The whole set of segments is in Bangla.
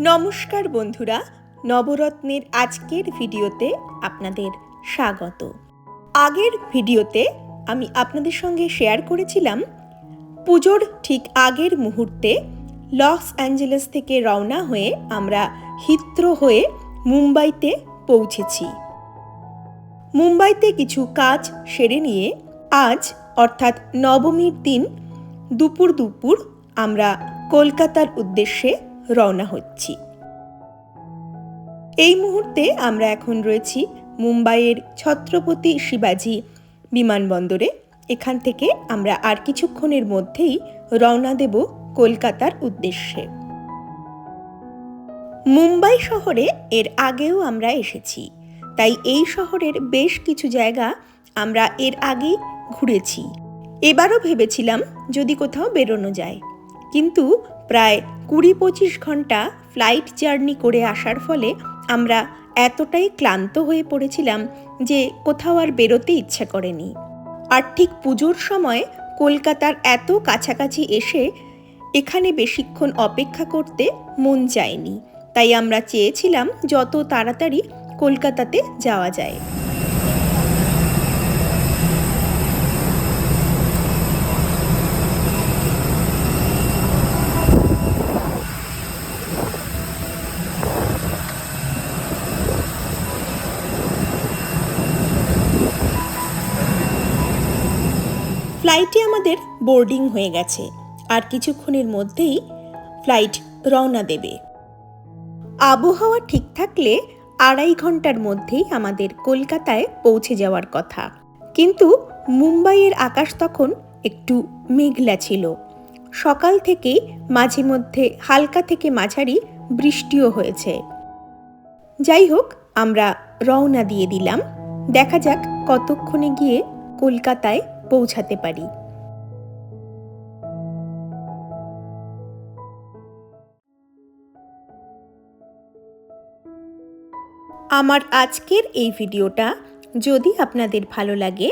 নমস্কার বন্ধুরা, নবরত্নের আজকের ভিডিওতে আপনাদের স্বাগত। আগের ভিডিওতে আমি আপনাদের সঙ্গে শেয়ার করেছিলাম, পুজোর ঠিক আগের মুহূর্তে লস অ্যাঞ্জেলেস থেকে রওনা হয়ে আমরা হিত্র হয়ে মুম্বাইতে পৌঁছেছি। মুম্বাইতে কিছু কাজ সেরে নিয়ে আজ, অর্থাৎ নবমীর দিন, দুপুর দুপুর আমরা কলকাতার উদ্দেশ্যে রওনা হচ্ছি। এই মুহূর্তে আমরা এখন রয়েছি মুম্বাইয়ের ছত্রপতি শিবাজি বিমানবন্দরে। এখান থেকে আমরা আর কিছুক্ষণের মধ্যেই রওনা দেব কলকাতার উদ্দেশ্যে। মুম্বাই শহরে এর আগেও আমরা এসেছি, তাই এই শহরের বেশ কিছু জায়গা আমরা এর আগে ঘুরেছি। এবারও ভেবেছিলাম যদি কোথাও বেরোনো যায়, কিন্তু প্রায় কুড়ি পঁচিশ ঘণ্টা ফ্লাইট জার্নি করে আসার ফলে আমরা এতটাই ক্লান্ত হয়ে পড়েছিলাম যে কোথাও আর বেরোতে ইচ্ছা করেনি। আর ঠিক পুজোর সময় কলকাতার এত কাছাকাছি এসে এখানে বেশিক্ষণ অপেক্ষা করতে মন চায়নি। তাই আমরা চেয়েছিলাম যত তাড়াতাড়ি কলকাতাতে যাওয়া যায়। ফ্লাইটে আমাদের বোর্ডিং হয়ে গেছে, আর কিছুক্ষণের মধ্যেই ফ্লাইট রওনা দেবে। আবহাওয়া ঠিক থাকলে আড়াই ঘণ্টার মধ্যেই আমাদের কলকাতায় পৌঁছে যাওয়ার কথা। কিন্তু মুম্বাইয়ের আকাশ তখন একটু মেঘলা ছিল। সকাল থেকেই মাঝে মধ্যে হালকা থেকে মাঝারি বৃষ্টিও হয়েছে। যাই হোক, আমরা রওনা দিয়ে দিলাম। দেখা যাক কতক্ষণে গিয়ে কলকাতায় পৌঁছাতে পারি। আমার আজকের এই ভিডিওটা যদি আপনাদের ভালো লাগে,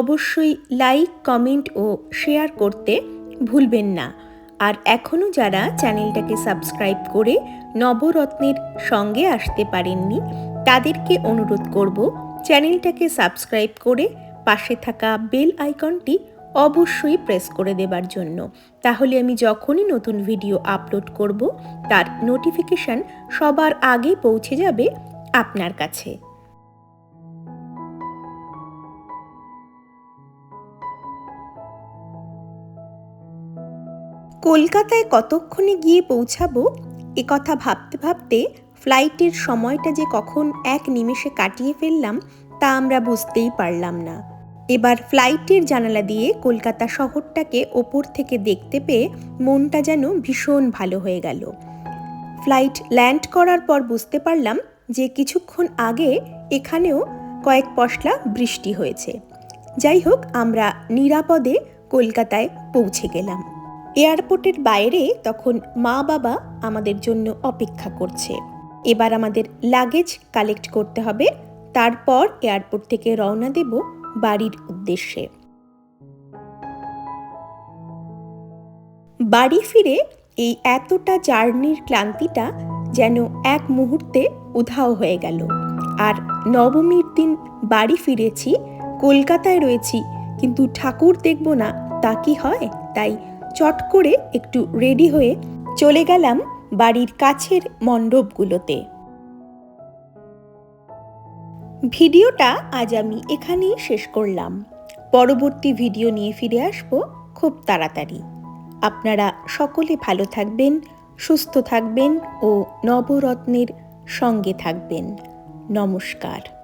অবশ্যই লাইক, কমেন্ট ও শেয়ার করতে ভুলবেন না। আর এখনও যারা চ্যানেলটাকে সাবস্ক্রাইব করে নবরত্নের সঙ্গে আসতে পারেননি, তাদেরকে অনুরোধ করব চ্যানেলটাকে সাবস্ক্রাইব করে পাশে থাকা বেল আইকনটি অবশ্যই প্রেস করে দেবার জন্য। তাহলে আমি যখনই নতুন ভিডিও আপলোড করব, তার নোটিফিকেশন সবার আগে পৌঁছে যাবে আপনার কাছে। কলকাতায় কতক্ষণে গিয়ে পৌঁছাবো, এ কথা ভাবতে ভাবতে ফ্লাইটের সময়টা যে কখন এক নিমেষে কাটিয়ে ফেললাম, তা আমরা বুঝতেই পারলাম না। এবার ফ্লাইটের জানালা দিয়ে কলকাতা শহরটাকে ওপর থেকে দেখতে পেয়ে মনটা যেন ভীষণ ভালো হয়ে গেল। ফ্লাইট ল্যান্ড করার পর বুঝতে পারলাম যে কিছুক্ষণ আগে এখানেও কয়েক পশলা বৃষ্টি হয়েছে। যাই হোক, আমরা নিরাপদে কলকাতায় পৌঁছে গেলাম। এয়ারপোর্টের বাইরে তখন মা বাবা আমাদের জন্য অপেক্ষা করছে। এবার আমাদের লাগেজ কালেক্ট করতে হবে। তারপর এয়ারপোর্ট থেকে রওনা দেব বাড়ির উদ্দেশ্যে। বাড়ি ফিরে এই এতটা জার্নির ক্লান্তিটা যেন এক মুহূর্তে উধাও হয়ে গেল। আর নবমীর দিন বাড়ি ফিরেছি, কলকাতায় রয়েছি, কিন্তু ঠাকুর দেখব না, তা কি হয়? তাই চট করে একটু রেডি হয়ে চলে গেলাম বাড়ির কাছের মণ্ডপগুলোতে। ভিডিওটা আজ আমি এখানেই শেষ করলাম। পরবর্তী ভিডিও নিয়ে ফিরে আসব খুব তাড়াতাড়ি। আপনারা সকলে ভালো থাকবেন, সুস্থ থাকবেন ও নবরত্নের সঙ্গে থাকবেন। নমস্কার।